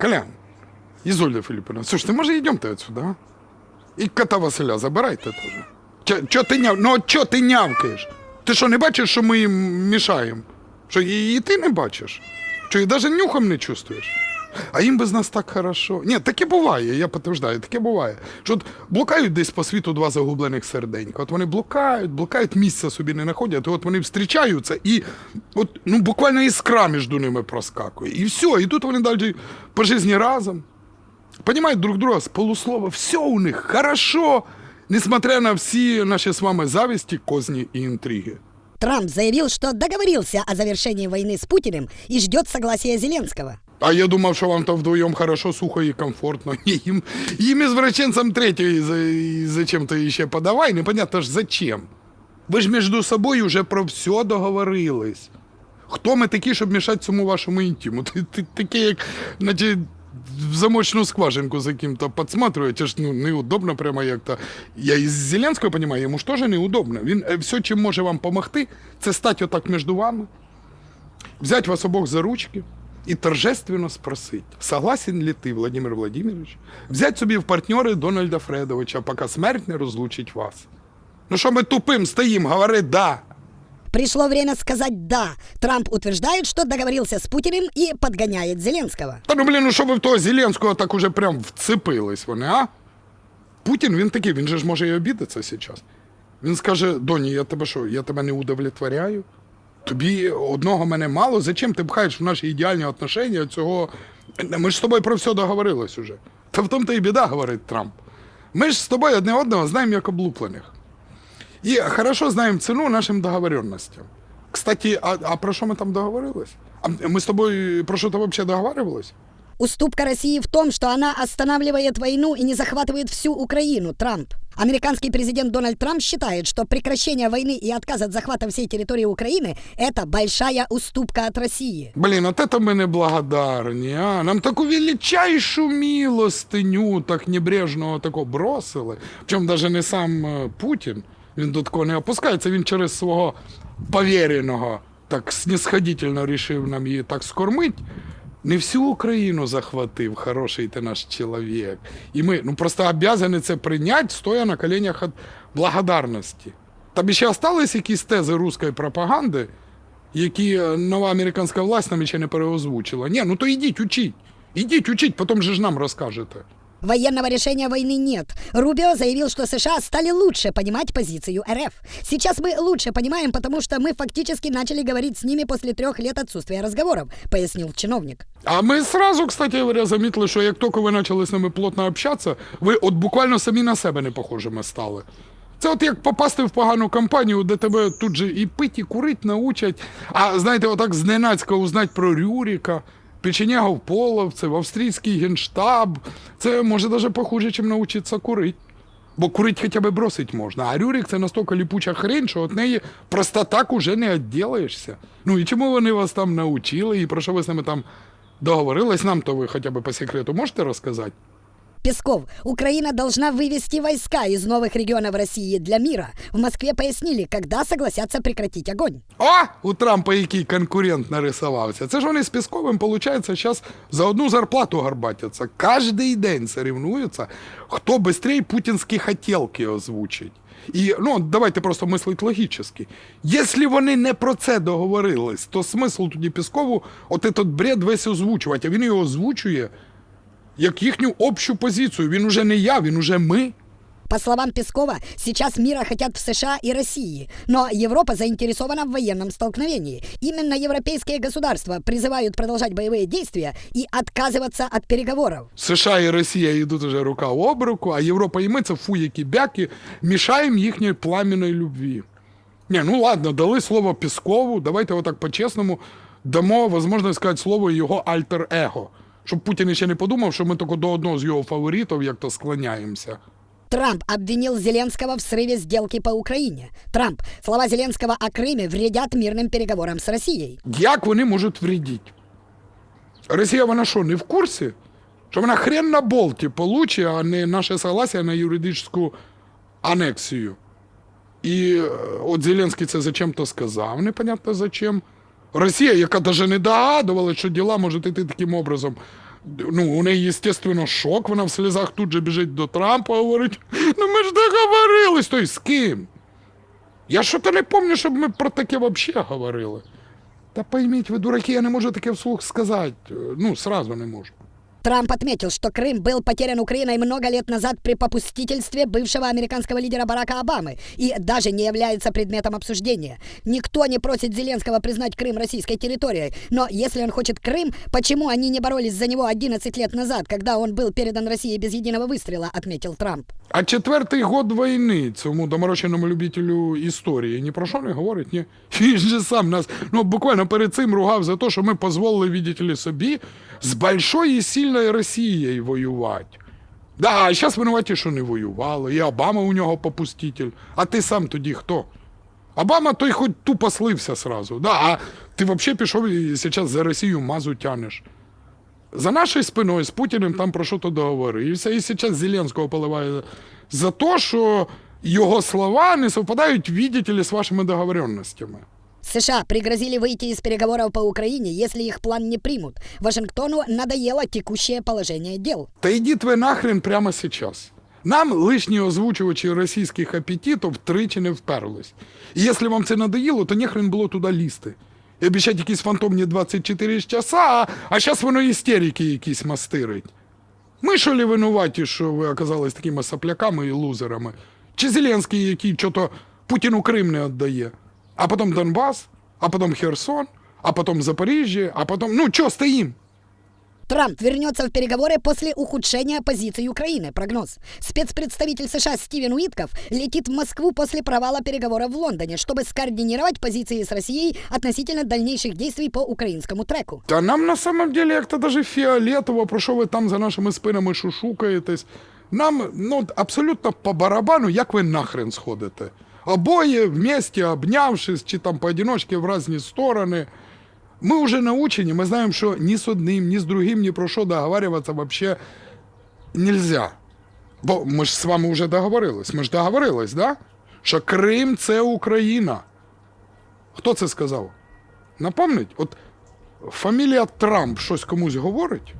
Колян, Ізольда Філіппівна, слушайте, може йдемо отсюда, а? І кота Василя забирайте теж. Чо, чо ти няв... Ну, чо ти нявкаєш? Ти що, не бачиш, що ми їм мішаємо? Що і, і ти не бачиш? Що і навіть нюхом не чувствуєш? А їм без нас так хорошо. Ні, таке буває, я підтверждаю, таке буває. Що от блукають десь по світу два загублених серденька. От вони блукають, блукають, місця собі не знаходять, і от вони зустрічаються, і от, ну, буквально іскра між ними проскакує. І все, і тут вони далі по житті разом. Понимають друг друга з полуслова. Все у них хорошо, несмотря на всі наші з вами завісті, козні і інтриги. Трамп заявил, что договорился о завершении войны с Путиным и ждет согласия Зеленского. А я думав, що вам там вдвоєм хорошо, сухо і комфортно. Ні, їм, їм извращенцам третьої зачем-то ще подавай, непонятно ж зачем. Ви ж між собою вже про все договорились. Хто ми такі, щоб мішати цьому вашому інтиму? Ти, ти такі, як наче, в замочну скважинку за ким-то підсматриваєте, ж ну, неудобно прямо як-то. Я із Зеленського розумію, йому ж теж неудобно. Він е, все, чим може вам допомогти, це стати отак між вами, взять вас обох за ручки і торжественно спросить, согласен ли ти, Владимир Владимирович, взять собі в партнери Дональда Фредовича, поки смерть не розлучить вас. Ну що ми тупим стоїмо, говори да. Пришло время сказать «да». Трамп утверждает, что договорился с Путиным и подгоняет Зеленского. Та ну блін, ну що ви в того Зеленського так уже прям вцепились вони, а? Путін він такий, він же ж може і обідатися зараз. Він скаже: Доні, я тебе що, я тебе не удовлетворяю? Тобі одного мене мало, зачем ти пхаєш в наші ідеальні отношення цього. Ми ж з тобою про все договорились уже. Та в тому то і біда, говорить Трамп. Ми ж з тобою одне одного знаємо як облуплених. І хорошо знаємо ціну нашим договоренностям. Кстати, а, а про що ми там договорились? А ми з тобою про що то взагалі договарювались? Уступка России в том, что она останавливает войну и не захватывает всю Украину, Трамп. Американский президент Дональд Трамп считает, что прекращение войны и отказ от захвата всей территории Украины – это большая уступка от России. Блін, от это ми неблагодарні, а? Нам таку величайшу милостиню так небрежного тако бросили. Причому навіть не сам е, Путін, він до такого не опускається, він через свого повіреного так снисходительно рішив нам її так скормить. Не всю Україну захватив, хороший ти наш чоловік. І ми ну, просто обязані це прийняти, стоя на коленях від благодарності. Там ще остались якісь тези русської пропаганди, які е, нова американська власть нам ще не переозвучила. Ні, ну то йдіть, учіть. Ідіть, учіть, потім же ж нам розкажете. Военного решения войны нет. Рубио заявил, что США стали лучше понимать позицию РФ. Сейчас мы лучше понимаем, потому что мы фактически начали говорить с ними после трех лет отсутствия разговоров, пояснил чиновник. А ми сразу, кстати говоря, замітили, що як тільки ви почали з ними плотно общатися, ви от буквально самі на себе не похожими стали. Це от як попасти в погану компанію, де тебе тут же і пить, і курить научать. А знаєте, отак зненацька узнать про Рюріка, печенягов половцев, австрійський генштаб. Це може навіть похуже, ніж навчитися курити. Бо курить хоча б бросить можна, а Рюрик це настільки ліпуча хрень, що від неї просто так уже не відділаєшся. Ну і чому вони вас там навчили, і про що ви з ними там договорились, нам то ви хоча б по секрету можете розказати? Песков, Украина должна вывести войска из новых регионов России для мира. В Москве пояснили, когда согласятся прекратить огонь. О, у Трампа який конкурент нарисувався. Це ж вони з Пісковим, виходить, зараз за одну зарплату гарбатяться. Кожний день соревнуються, хто швидше путінські хотілки озвучить. І ну, давайте просто мислити логічно. Якщо вони не про це договорились, то смисл тоді Піскову от этот бред весь озвучувати, а він його озвучує як їхню общу позицію. Він уже не я, він уже ми. По словам Пескова, сейчас мира хотят в США и России, но Европа заинтересована в военном столкновении. Именно европейские государства призывают продолжать боевые действия и отказываться от переговоров. США і Росія йдуть уже рука об руку, а Європа і ми це фуяки бяки мішаємо їхньої пламенної любві. Ні, ну ладно, дали слово Піскову, давайте отак по-чесному дамо можливість сказати слово його альтер-его. Щоб Путін ще не подумав, що ми тільки до одного з його фаворитів як то склоняємося. Трамп обвинил Зеленского в срыве сделки по Украине. Трамп, слова Зеленского о Крыме вредят мирным переговорам с Россией. Як вони можуть вредити? Росія, вона що, не в курсі? Що вона хрен на болті получить, а не наше согласие на юридичну анексію. І е, от Зеленський це зачем-то сказав, непонятно зачем. Росія, яка навіть не догадувала, що діла можуть йти таким образом, Ну, у неї, звісно, шок, вона в сльозах тут же біжить до Трампа, говорить: ну ми ж договорились, то й з ким? Я що-то не пам'ятаю, щоб ми про таке взагалі говорили. Та пойміть, ви дураки, я не можу таке вслух сказати. Ну, сразу не можу. Трамп отметил, что Крым был потерян Украиной много лет назад при попустительстве бывшего американского лидера Барака Обамы и даже не является предметом обсуждения. Никто не просит Зеленского признать Крым российской территорией, но если он хочет Крым, почему они не боролись за него 11 лет назад, когда он был передан России без единого выстрела, отметил Трамп. А четвертий год війни цьому доморощеному любителю історії ні про що не говорить, ні. Він же сам нас ну, буквально перед цим ругав за те, що ми дозволили, видите ли, собі з большою і сильною Росією воювати. Да, а зараз винуваті, що не воювали, і Обама у нього попуститель. А ти сам тоді хто? Обама той хоч тупо слився сразу. Да, а ти взагалі пішов і зараз за Росію мазу тянеш. За нашою спиною з Путіним там про що то договорився. І зараз Зеленського поливає за те, що його слова не совпадають, ли, з вашими договоренностями. США пригрозили выйти из переговоров по Украине, если их план не примут. Вашингтону надоело текущее положение дел. Та йдіть ви нахрен прямо зараз. Нам лишні озвучувачі російських апетитів тричі не вперлись. І якщо вам це надоїло, то нехрен було туди лізти. І обіцяти якісь фантомні 24 часа, а зараз воно істерики якісь мастирить. Ми що ли винуваті, що ви оказались такими сопляками і лузерами? Чи Зеленський, який чого Путіну Крим не віддає? А потім Донбас, а потім Херсон, а потім Запоріжжя, а потім. Ну, чого стоїм? Трамп вернется в переговоры после ухудшения позиции Украины. Прогноз. Спецпредставитель США Стивен Уитков летит в Москву после провала переговоров в Лондоне, чтобы скоординировать позиции с Россией относительно дальнейших действий по украинскому треку. Та нам на самом деле як-то даже фіолетово, про що ви там за нашими спинами шушукаєтесь. Нам ну, абсолютно по барабану, як ви нахрен сходите. Обоє вместе, обнявшись, чи там поодиночки в різні сторони. Ми вже научені, ми знаємо, що ні з одним, ні з другим, ні про що договарюватися взагалі нельзя. Бо ми ж з вами вже договорились. Ми ж договорились, да? Що Крим це Україна. Хто це сказав? Напомнить? От фамілія Трамп щось комусь говорить?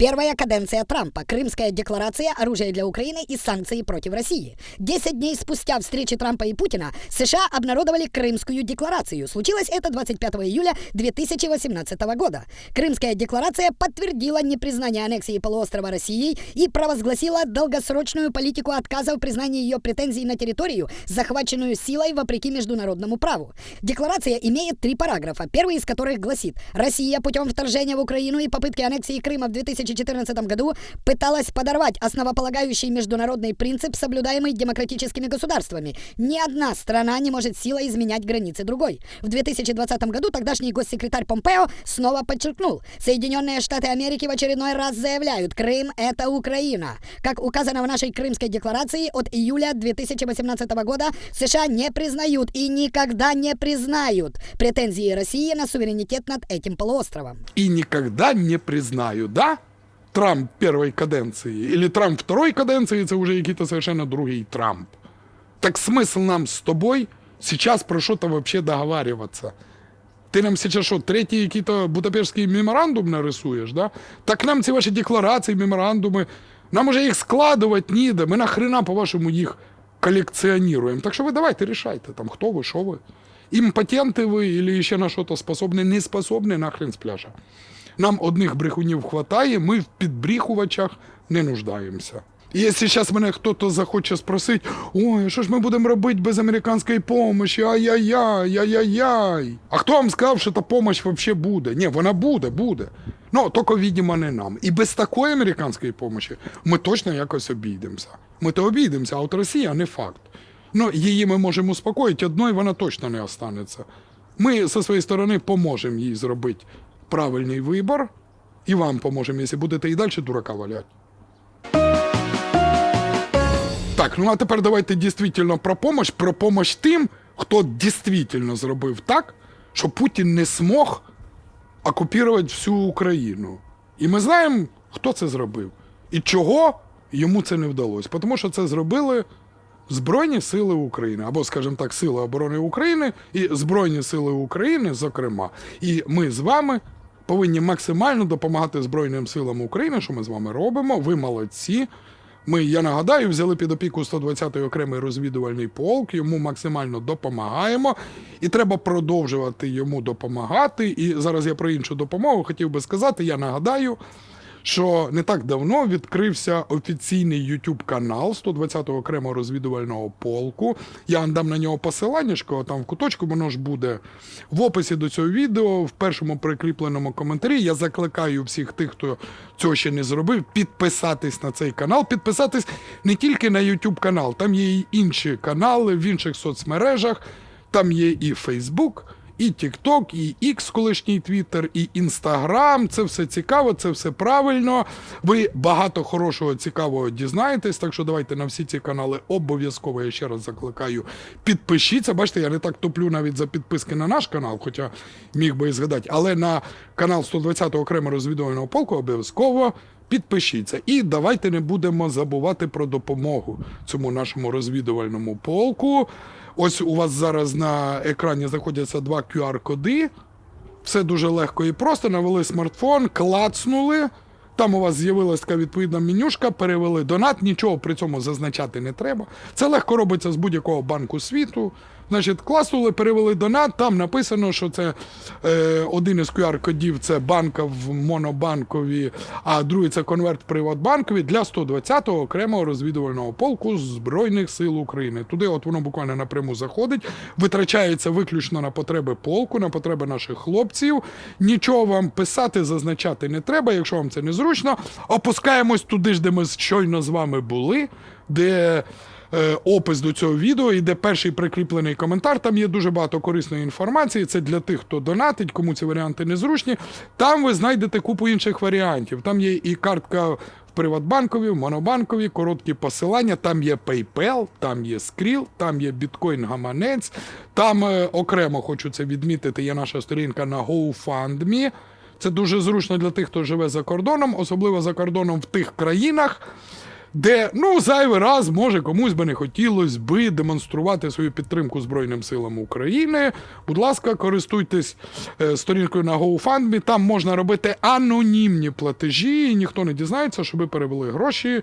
Первая каденция Трампа. Крымская декларация, оружие для Украины и санкции против России. Десять дней спустя встречи Трампа и Путина США обнародовали Крымскую декларацию. Случилось это 25 июля 2018 года. Крымская декларация подтвердила непризнание аннексии полуострова Россией и провозгласила долгосрочную политику отказа в признании ее претензий на территорию, захваченную силой вопреки международному праву. Декларация имеет три параграфа, первый из которых гласит «Россия путем вторжения в Украину и попытки аннексии Крыма в 2014 году пыталась подорвать основополагающий международный принцип, соблюдаемый демократическими государствами. Ни одна страна не может силой изменять границы другой. В 2020 году тогдашний госсекретарь Помпео снова подчеркнул, Соединенные Штаты Америки в очередной раз заявляют, Крым – это Украина. Как указано в нашей Крымской декларации от июля 2018 года, США не признают и никогда не признают претензии России на суверенитет над этим полуостровом. И никогда не признаю, да? Трамп первой каденции. Или Трамп второй каденции, це вже який-то совершенно другий Трамп. Так смысл нам с тобой сейчас про что-то вообще договариваться? Ти нам сейчас що, третій який-то Будапештський меморандум нарисуєш, да? Так нам ці ваші декларації, меморандуми, нам уже їх складувати ніде. Ми нахрена, по-вашому, їх колекціонуємо. Так що ви давайте рішайте, там, хто ви, що ви. Імпотенти ви, або ще на щось способні, не способні, нахрен з пляжа. Нам одних брехунів хватає, ми в підбріхувачах не нуждаємося. І якщо зараз мене хтось захоче спросити, ой, що ж ми будемо робити без американської допомоги? Ай-яй-яй, ай-яй-яй. А хто вам сказав, що та допомога взагалі буде? Ні, вона буде, буде. Ну, тільки, видимо, не нам. І без такої американської допомоги ми точно якось обійдемося. Ми то обійдемося, а от Росія не факт. Ну, її ми можемо успокоїти, одної вона точно не останеться. Ми зі своєї сторони поможемо їй зробити правильний вибір, і вам поможемо, якщо будете і далі дурака валяти. Так, ну а тепер давайте дійсно про помощь, про помощь тим, хто дійсно зробив так, що Путін не змог окупувати всю Україну. І ми знаємо, хто це зробив. І чого йому це не вдалося. Тому що це зробили Збройні Сили України, або, скажімо так, Сили оборони України і Збройні Сили України, зокрема. І ми з вами повинні максимально допомагати Збройним силам України, що ми з вами робимо. Ви молодці. Ми, я нагадаю, взяли під опіку 120-й окремий розвідувальний полк, йому максимально допомагаємо, і треба продовжувати йому допомагати. І зараз я про іншу допомогу хотів би сказати. Я нагадаю, що не так давно відкрився офіційний YouTube канал 120-го окремого розвідувального полку. Я дам на нього посилання, там в куточку воно ж буде в описі до цього відео, в першому прикріпленому коментарі. Я закликаю всіх тих, хто цього ще не зробив, підписатись на цей канал, підписатись не тільки на YouTube канал, там є і інші канали в інших соцмережах, там є і Facebook. І TikTok, і X, колишній Twitter, і Instagram. Це все цікаво, це все правильно. Ви багато хорошого цікавого дізнаєтесь. Так що давайте на всі ці канали обов'язково я ще раз закликаю. Підпишіться. Бачите, я не так топлю навіть за підписки на наш канал, хоча міг би і згадати, але на канал 120-го окремо розвідувального полку обов'язково. Підпишіться і давайте не будемо забувати про допомогу цьому нашому розвідувальному полку. Ось у вас зараз на екрані знаходяться два QR-коди. Все дуже легко і просто. Навели смартфон, клацнули. Там у вас з'явилася така відповідна менюшка, перевели донат, нічого при цьому зазначати не треба. Це легко робиться з будь-якого банку світу. Значить, класнули, перевели донат, там написано, що це е, один із QR-кодів це банка в монобанкові, а другий це конверт Приватбанкові для 120-го окремого розвідувального полку Збройних сил України. Туди от воно буквально напряму заходить, витрачається виключно на потреби полку, на потреби наших хлопців. Нічого вам писати, зазначати не треба, якщо вам це незручно. Опускаємось туди ж, де ми щойно з вами були, де опис до цього відео, і де перший прикріплений коментар. Там є дуже багато корисної інформації. Це для тих, хто донатить, кому ці варіанти незручні. Там ви знайдете купу інших варіантів. Там є і картка в Приватбанкові, в Монобанкові, короткі посилання. Там є PayPal, там є Skrill, там є біткоін гаманець. Там е, окремо хочу це відмітити. Є наша сторінка на GoFundMe. Це дуже зручно для тих, хто живе за кордоном, особливо за кордоном в тих країнах, де ну зайвий раз може комусь би не хотілося би демонструвати свою підтримку Збройним силам України. Будь ласка, користуйтесь е, сторінкою на GoFundMe, Там можна робити анонімні платежі, і ніхто не дізнається, що перевели гроші.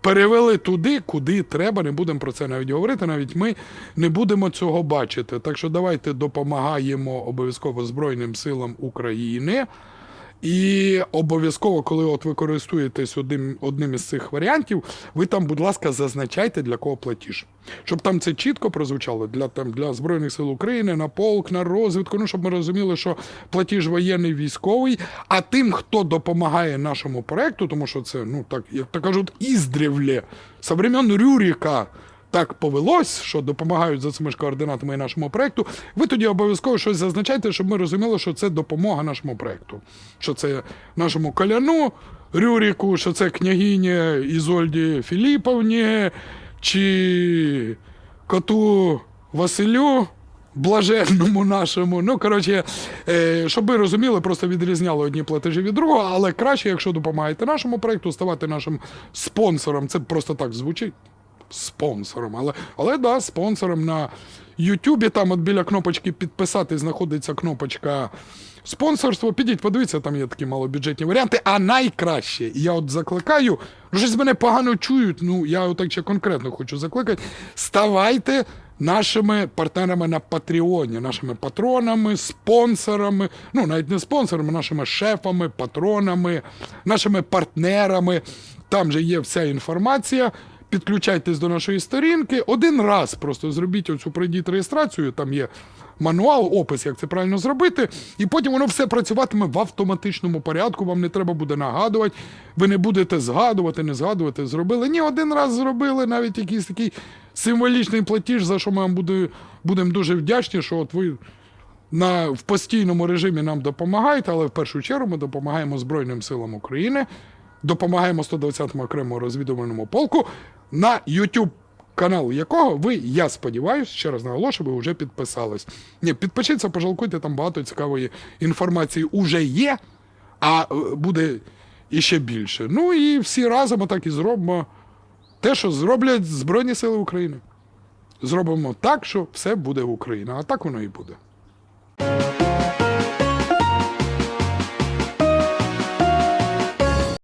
Перевели туди, куди треба. Не будемо про це навіть говорити. Навіть ми не будемо цього бачити. Так що давайте допомагаємо обов'язково Збройним силам України. І обов'язково, коли от ви користуєтесь одним, одним із цих варіантів, ви там, будь ласка, зазначайте для кого платіж. Щоб там це чітко прозвучало для там для Збройних сил України, на полк, на розвідку. Ну щоб ми розуміли, що платіж воєнний військовий. А тим, хто допомагає нашому проекту, тому що це, ну так як то кажуть, іздревле, со времен Рюріка. Так повелось, що допомагають за цими ж координатами і нашому проекту. Ви тоді обов'язково щось зазначайте, щоб ми розуміли, що це допомога нашому проекту, що це нашому коляну Рюріку, що це княгині Ізольді Філіповні чи коту Василю. Блаженному нашому. Ну, коротше, е, щоб ви розуміли, просто відрізняли одні платежі від другого, але краще, якщо допомагаєте нашому проекту, ставати нашим спонсором. Це просто так звучить спонсором. Але, але да, спонсором на Ютубі, там от біля кнопочки підписати знаходиться кнопочка спонсорство. Підіть, подивіться, там є такі малобюджетні варіанти. А найкраще, я от закликаю, щось мене погано чують. Ну, я отак ще конкретно хочу закликати. Ставайте. Нашими партнерами на Патреоні, нашими патронами, спонсорами, ну навіть не спонсорами, нашими шефами, патронами, нашими партнерами. Там же є вся інформація. Підключайтесь до нашої сторінки. Один раз просто зробіть оцю пройдіть реєстрацію. Там є мануал, опис, як це правильно зробити, і потім воно все працюватиме в автоматичному порядку. Вам не треба буде нагадувати. Ви не будете згадувати, не згадувати. Зробили. Ні, один раз зробили навіть якийсь такий символічний платіж, за що ми вам буде, будемо дуже вдячні, що от ви. На, в постійному режимі нам допомагаєте, але в першу чергу ми допомагаємо Збройним силам України, допомагаємо 120-му окремому розвідувальному полку на YouTube канал якого ви, я сподіваюся, ще раз наголошую, ви вже підписались. Ні, підпишіться, пожалкуйте, там багато цікавої інформації уже є, а е, буде іще більше. Ну і всі разом отак і зробимо те, що зроблять Збройні Сили України. Зробимо так, що все буде в Україні. А так воно і буде.